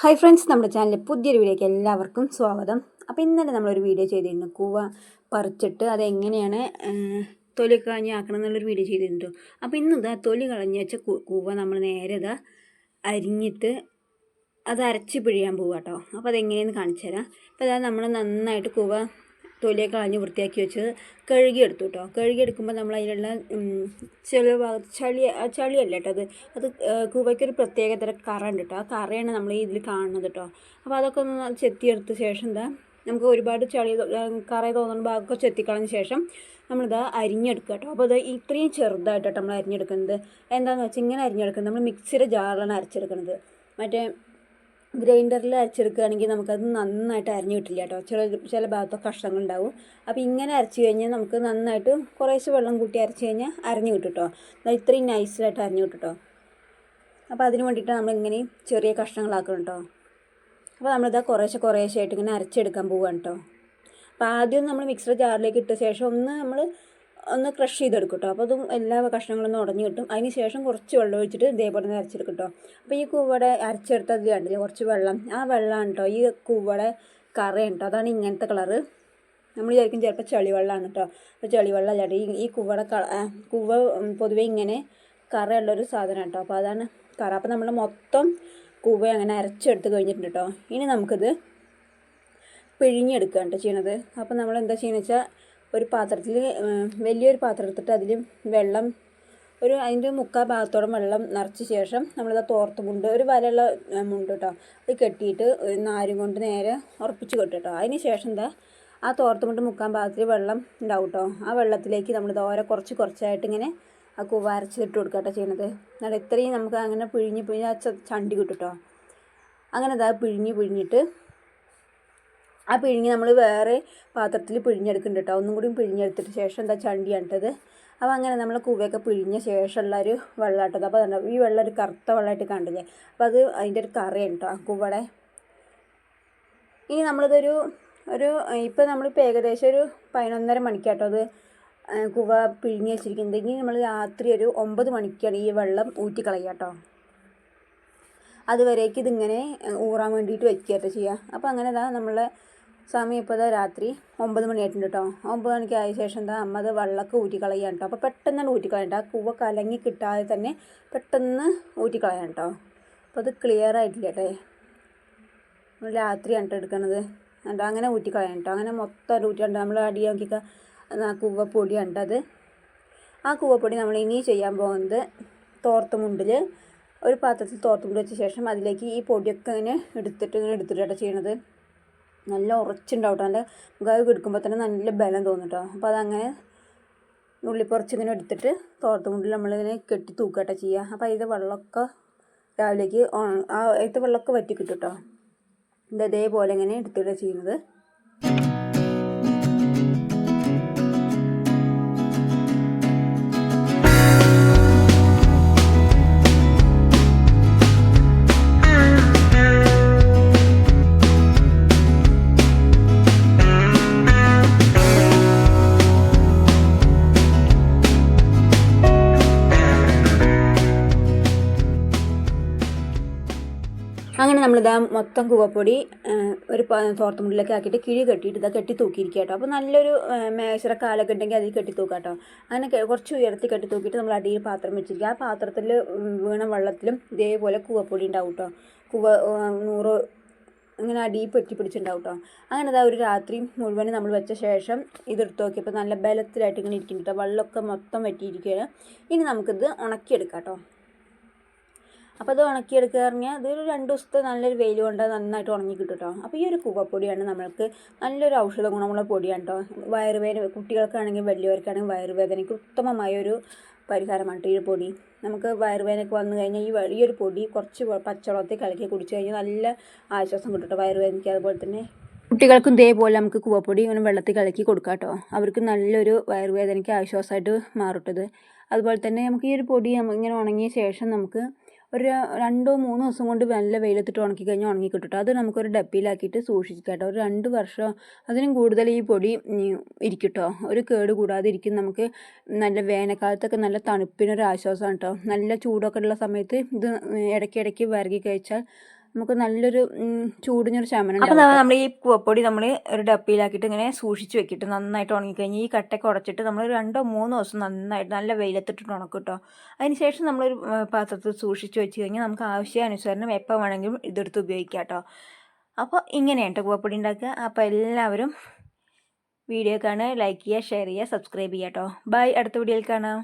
Hi friends നമ്മുടെ ചാനലിൽ പുതിയൊരു വീഡിയോയ്ക്ക് എല്ലാവർക്കും സ്വാഗതം. അപ്പോൾ ഇന്നലെ നമ്മളൊരു വീഡിയോ ചെയ്തിരുന്നു. കൂവ പറിച്ചിട്ട് അതെങ്ങനെയാണ് തൊലി കളഞ്ഞ് ആക്കണം എന്നുള്ളൊരു വീഡിയോ ചെയ്തിരുന്നു. അപ്പോൾ ഇന്ന് ഇതാ തൊലി കളഞ്ഞ് വെച്ച കൂവ നമ്മൾ നേരെ ഇതാ അരിഞ്ഞിട്ട് അത് അരച്ച് പിഴിയാൻ പോവുക കേട്ടോ അപ്പോൾ അതെങ്ങനെയെന്ന് കാണിച്ചു തരാം. അപ്പോൾ അതാ നമ്മൾ നന്നായിട്ട് കൂവ തൊലിയൊക്കെ കളഞ്ഞ് വൃത്തിയാക്കി വെച്ച് കഴുകിയെടുത്തു കേട്ടോ കഴുകിയെടുക്കുമ്പോൾ നമ്മൾ അതിലുള്ള ചില ഭാഗത്ത് ചളി ചളിയല്ല കേട്ടോ അത്. അത് കൂവയ്ക്കൊരു പ്രത്യേക തരം കറ ഉണ്ട് കേട്ടോ ആ കറയാണ് നമ്മൾ ഇതിൽ കാണുന്നത് കേട്ടോ അപ്പോൾ അതൊക്കെ ഒന്ന് ചെത്തിയെടുത്ത ശേഷം എന്താ നമുക്ക് ഒരുപാട് ചളി കറ തോന്നുന്ന ഭാഗമൊക്കെ ചെത്തിക്കളഞ്ഞ ശേഷം നമ്മളിത് അരിഞ്ഞെടുക്കുക കേട്ടോ അപ്പോൾ അത് ഇത്രയും ചെറുതായിട്ടോ നമ്മൾ അരിഞ്ഞെടുക്കുന്നത്. എന്താണെന്ന് വെച്ചാൽ ഇങ്ങനെ അരിഞ്ഞെടുക്കുന്നത്. നമ്മൾ മിക്സിയുടെ ജാറിലാണ് അരച്ചെടുക്കുന്നത് മറ്റേ ഗ്രൈൻഡറിൽ അരച്ചെടുക്കുകയാണെങ്കിൽ നമുക്കത് നന്നായിട്ട് അരഞ്ഞു കിട്ടില്ല കേട്ടോ. ചില ചില ഭാഗത്തൊക്കെ കഷ്ണങ്ങളുണ്ടാവും. അപ്പോൾ ഇങ്ങനെ അരച്ച് കഴിഞ്ഞാൽ നമുക്ക് നന്നായിട്ട് കുറേശ്ശെ വെള്ളം കൂട്ടി അരച്ച് കഴിഞ്ഞാൽ അരഞ്ഞു കിട്ടും കേട്ടോ. ഇത്രയും നൈസിലായിട്ട് അരഞ്ഞു കിട്ടും കേട്ടോ. അപ്പോൾ അതിന് വേണ്ടിയിട്ടാണ് നമ്മൾ ഇങ്ങനെ ചെറിയ കഷ്ണങ്ങളാക്കണം കേട്ടോ. അപ്പോൾ നമ്മളിതാ കുറേശ്ശെ കുറേശ്ശെ ആയിട്ട് ഇങ്ങനെ അരച്ചെടുക്കാൻ പോവുകയാണ് കേട്ടോ. അപ്പോൾ ആദ്യം നമ്മൾ മിക്സർ ജാറിലേക്ക് ഇട്ട ശേഷം ഒന്ന് നമ്മൾ ഒന്ന് ക്രഷ് ചെയ്തെടുക്കും കേട്ടോ അപ്പോൾ അതും എല്ലാ ഒന്ന് ഉടഞ്ഞു കിട്ടും. അതിന് ശേഷം കുറച്ച് വെള്ളം ഒഴിച്ചിട്ട് ഇതേപോലെ തന്നെ അരച്ചെടുക്കും കേട്ടോ അപ്പോൾ ഈ കൂവടെ അരച്ചെടുത്തത് കണ്ടില്ലേ? കുറച്ച് വെള്ളം. ആ വെള്ളമാണ് കേട്ടോ ഈ കൂവടെ കറയാണ് കേട്ടോ അതാണ് ഇങ്ങനത്തെ കളറ് നമ്മൾ വിചാരിക്കും ചിലപ്പോൾ ചെളിവെള്ളമാണ് കേട്ടോ അപ്പോൾ ചെളിവെള്ളം അല്ലാണ്ട് ഈ ഈ കൂവട ക ആ, കൂവ പൊതുവേ ഇങ്ങനെ കറയുള്ളൊരു സാധനമാണ് കേട്ടോ അപ്പോൾ അതാണ് കറ. അപ്പോൾ നമ്മൾ മൊത്തം കൂവ അങ്ങനെ അരച്ചെടുത്ത് കഴിഞ്ഞിട്ടുണ്ട് കേട്ടോ ഇനി നമുക്കിത് പിഴിഞ്ഞെടുക്കുകയാണ് കേട്ടോ ചെയ്യണത്. അപ്പോൾ നമ്മൾ എന്താ ചെയ്യുന്നത് വെച്ചാൽ ഒരു പാത്രത്തിൽ വലിയൊരു പാത്രം എടുത്തിട്ട് അതിൽ വെള്ളം ഒരു അതിന്റെ മുക്കാൽ ഭാഗത്തോളം വെള്ളം നിറച്ച ശേഷം നമ്മളിത് തോർത്ത് മുണ്ട് ഒരു വലയുള്ള മുണ്ട് കേട്ടോ അത് കെട്ടിയിട്ട് ഒരു നാരും കൊണ്ട് നേരെ ഉറപ്പിച്ച് കെട്ടും കേട്ടോ അതിന് ശേഷം എന്താ ആ തോർത്ത് മുണ്ട് മുക്കാൻ ഭാഗത്തിൽ വെള്ളം ഉണ്ടാവും കേട്ടോ ആ വെള്ളത്തിലേക്ക് നമ്മൾ ഓരോ കുറച്ച് കുറച്ചായിട്ട് ഇങ്ങനെ ആ കൂവ അരച്ചിട്ട് കൊടുക്കുക കേട്ടോ ചെയ്യണത്. എന്നാൽ ഇത്രയും നമുക്ക് അങ്ങനെ പിഴിഞ്ഞ് പിഴിഞ്ഞ് ആ ചണ്ടി കിട്ടും കേട്ടോ അങ്ങനെ ഇതാ പിഴിഞ്ഞ് പിഴിഞ്ഞിട്ട് ആ പിഴിഞ്ഞ് നമ്മൾ വേറെ പാത്രത്തിൽ പിഴിഞ്ഞെടുക്കുന്നുണ്ട് കേട്ടോ ഒന്നും കൂടി പിഴിഞ്ഞെടുത്തിട്ട് ശേഷം എന്താ ചണ്ടി ഇട്ടത് അപ്പോൾ അങ്ങനെ നമ്മൾ കൂവയൊക്കെ പിഴിഞ്ഞ ശേഷമുള്ള ഒരു വെള്ളമാട്ടത് അപ്പോൾ അതുണ്ടാവും ഈ വെള്ളം ഒരു കറുത്ത വെള്ളമായിട്ട് കണ്ടില്ലേ? അപ്പോൾ അത് അതിന്റെ ഒരു കറിയാണ് കേട്ടോ ആ കുവടെ. ഇനി നമ്മളിതൊരു ഒരു ഇപ്പോൾ നമ്മളിപ്പോൾ ഏകദേശം ഒരു പതിനൊന്നര മണിക്കാട്ടോ അത് കുവ പിഴിഞ്ഞ് വെച്ചിരിക്കുന്നത്. ഇനി നമ്മൾ രാത്രി ഒരു ഒമ്പത് മണിക്കാണ് ഈ വെള്ളം ഊറ്റിക്കളയുക കേട്ടോ അതുവരേക്ക് ഇതിങ്ങനെ ഊറാൻ വേണ്ടിയിട്ട് വെക്കുകയായിട്ട് ചെയ്യുക അപ്പോൾ അങ്ങനെ ഇതാ നമ്മളെ സമയം ഇപ്പോൾ രാത്രി ഒമ്പത് മണിയായിട്ടുണ്ട് കേട്ടോ ഒമ്പത് മണിക്ക് ആയ ശേഷം എന്താ അമ്മ അത് വെള്ളമൊക്കെ ഊറ്റിക്കളയാണ് കേട്ടോ അപ്പോൾ പെട്ടെന്ന് തന്നെ ഊറ്റിക്കളയണ്ട ആ കൂവ കലങ്ങി കിട്ടാതെ തന്നെ പെട്ടെന്ന് ഊറ്റിക്കളയാണ് കേട്ടോ അപ്പോൾ അത് ക്ലിയർ ആയിട്ടില്ല കേട്ടേ രാത്രിയാണ് കേട്ടോ എടുക്കണത്. കണ്ടോ? അങ്ങനെ ഊറ്റിക്കളയാണ് കേട്ടോ അങ്ങനെ മൊത്തം ഊറ്റിയുണ്ട് നമ്മൾ അടി നോക്കിക്ക. ആ കൂവപ്പൊടിയാണ് ട്ടോ അത്. ആ കൂവപ്പൊടി നമ്മൾ ഇനി ചെയ്യാൻ പോകുന്നത് തോർത്തുമുണ്ടിൽ ഒരു പാത്രത്തിൽ തോർത്തുമുണ്ട് വെച്ച ശേഷം അതിലേക്ക് ഈ പൊടിയൊക്കെ ഇങ്ങനെ എടുത്തിട്ട് ഇങ്ങനെ എടുത്തിട്ടാണ് ചെയ്യണത്. നല്ല ഉറച്ചുണ്ടാവും നല്ല നമുക്ക് എടുക്കുമ്പോൾ തന്നെ നല്ല ബലം തോന്നും കേട്ടോ അപ്പോൾ അതങ്ങനെ ഉള്ളിപ്പുറച്ച് ഇങ്ങനെ എടുത്തിട്ട് തോർത്തുമുണ്ടിൽ നമ്മളിങ്ങനെ കെട്ടി തൂക്കട്ടോ ചെയ്യുക അപ്പോൾ അതിന്റെ വെള്ളമൊക്കെ രാവിലേക്ക് ആ അതിന്റെ വെള്ളമൊക്കെ വറ്റി കിട്ടും കേട്ടോ ഇത് ഇതേപോലെ ഇങ്ങനെ എടുത്തിട്ട് ചെയ്യുന്നത്. അങ്ങനെ നമ്മളിതാ മൊത്തം കൂവപ്പൊടി ഒരു തോർത്തുമുണ്ടിലൊക്കെ ആക്കിയിട്ട് കിഴി കെട്ടിയിട്ട് ഇതാ കെട്ടി തൂക്കിയിരിക്കുക കേട്ടോ അപ്പോൾ നല്ലൊരു മേശര കാലൊക്കെ ഉണ്ടെങ്കിൽ അതിൽ കെട്ടി തൂക്കാം കേട്ടോ അങ്ങനെ കുറച്ച് ഉയർത്തി കെട്ടി തൂക്കിയിട്ട് നമ്മൾ അടിയിൽ പാത്രം വെച്ചിരിക്കുക. ആ പാത്രത്തിൽ വീണ വെള്ളത്തിലും ഇതേപോലെ കുവപ്പൊടി ഉണ്ടാവും കേട്ടോ കുവ നൂറ് ഇങ്ങനെ അടിയിൽ പെട്ടി പിടിച്ചിട്ടുണ്ടാവും കേട്ടോ അങ്ങനെ ഇതാ ഒരു രാത്രി മുഴുവനും നമ്മൾ വെച്ച ശേഷം ഇതെടുത്ത് നോക്കിയപ്പോൾ നല്ല ബലത്തിലായിട്ട് ഇങ്ങനെ ഇരിക്കുന്നുണ്ട് കേട്ടോ. വെള്ളമൊക്കെ മൊത്തം വറ്റിയിരിക്കുകയാണ്. ഇനി നമുക്കിത് ഉണക്കിയെടുക്കാം കേട്ടോ അപ്പോൾ അത് ഉണക്കിയെടുക്കുക പറഞ്ഞാൽ അതൊരു രണ്ട് ദിവസത്തെ നല്ലൊരു വെയിൽ കൊണ്ട് നന്നായിട്ട് ഉണങ്ങി കിട്ടും കേട്ടോ അപ്പോൾ ഈ ഒരു കൂവപ്പൊടിയാണ് നമ്മൾക്ക് നല്ലൊരു ഔഷധ ഗുണമുള്ള പൊടിയാണ് കേട്ടോ വയറുവേദന കുട്ടികൾക്കാണെങ്കിൽ വലിയവർക്കാണെങ്കിൽ വയറുവേദനയ്ക്ക് ഉത്തമമായ ഒരു പരിഹാരമാണ് ഈ പൊടി. നമുക്ക് വയറുവേദനയൊക്കെ വന്നു കഴിഞ്ഞാൽ ഈ ഈ ഒരു പൊടി കുറച്ച് പച്ചവെള്ളത്തിൽ കലക്കി കുടിച്ചു കഴിഞ്ഞാൽ നല്ല ആശ്വാസം കിട്ടും കേട്ടോ വയറുവേദനയ്ക്ക് അതുപോലെ തന്നെ കുട്ടികൾക്കും ഇതേപോലെ നമുക്ക് കൂവപ്പൊടി ഇങ്ങനെ വെള്ളത്തിൽ കലക്കി കൊടുക്കാം കേട്ടോ അവർക്ക് നല്ലൊരു വയറുവേദനയ്ക്ക് ആശ്വാസമായിട്ട് മാറുട്ടത്. അതുപോലെ തന്നെ നമുക്ക് ഈ ഒരു പൊടി ഇങ്ങനെ ഉണങ്ങിയ ശേഷം നമുക്ക് ഒരു രണ്ടോ മൂന്നോ ദിവസം കൊണ്ട് നല്ല വെയിലത്തിട്ട് ഉണക്കി കഴിഞ്ഞാൽ ഉണങ്ങി കിട്ടും അത് നമുക്കൊരു ഡപ്പിയിലാക്കിയിട്ട് സൂക്ഷിക്കാം കേട്ടോ ഒരു രണ്ട് വർഷം അതിനും കൂടുതൽ ഈ പൊടി ഇരിക്കും ഒരു കേട് കൂടാതെ ഇരിക്കും. നമുക്ക് നല്ല വേനൽക്കാലത്തൊക്കെ നല്ല തണുപ്പിനൊരു ആശ്വാസമാണ് കേട്ടോ നല്ല ചൂടൊക്കെ ഉള്ള സമയത്ത് ഇത് ഇടയ്ക്കിടയ്ക്ക് വരകി കഴിച്ചാൽ നമുക്ക് നല്ലൊരു ചൂടിനൊരു ശമനം അപ്പോൾ നമ്മൾ ഈ പൂവപ്പൊടി നമ്മൾ ഒരു ഡപ്പിയിലാക്കിയിട്ട് ഇങ്ങനെ സൂക്ഷിച്ച് വെക്കിട്ട് നന്നായിട്ട് ഉണങ്ങിക്കഴിഞ്ഞ് ഈ കട്ടയൊക്കെ ഉടച്ചിട്ട് നമ്മൾ രണ്ടോ മൂന്നോ ദിവസം നന്നായിട്ട് നല്ല വെയിലത്തിട്ടിട്ട് ഉണക്കും കേട്ടോ അതിന് ശേഷം നമ്മളൊരു പാത്രത്തിൽ സൂക്ഷിച്ച് വെച്ച് കഴിഞ്ഞാൽ നമുക്ക് ആവശ്യാനുസരണം എപ്പോൾ വേണമെങ്കിലും ഇതെടുത്ത് ഉപയോഗിക്കാം കേട്ടോ അപ്പോൾ ഇങ്ങനെയാണ് കേട്ടോ പൂവപ്പൊടി ഉണ്ടാക്കുക. അപ്പോൾ എല്ലാവരും വീഡിയോ കാണുക ലൈക്ക് ചെയ്യുക ഷെയർ ചെയ്യുക സബ്സ്ക്രൈബ് ചെയ്യുക കേട്ടോ ബൈ. അടുത്ത വീഡിയോയിൽ കാണാം.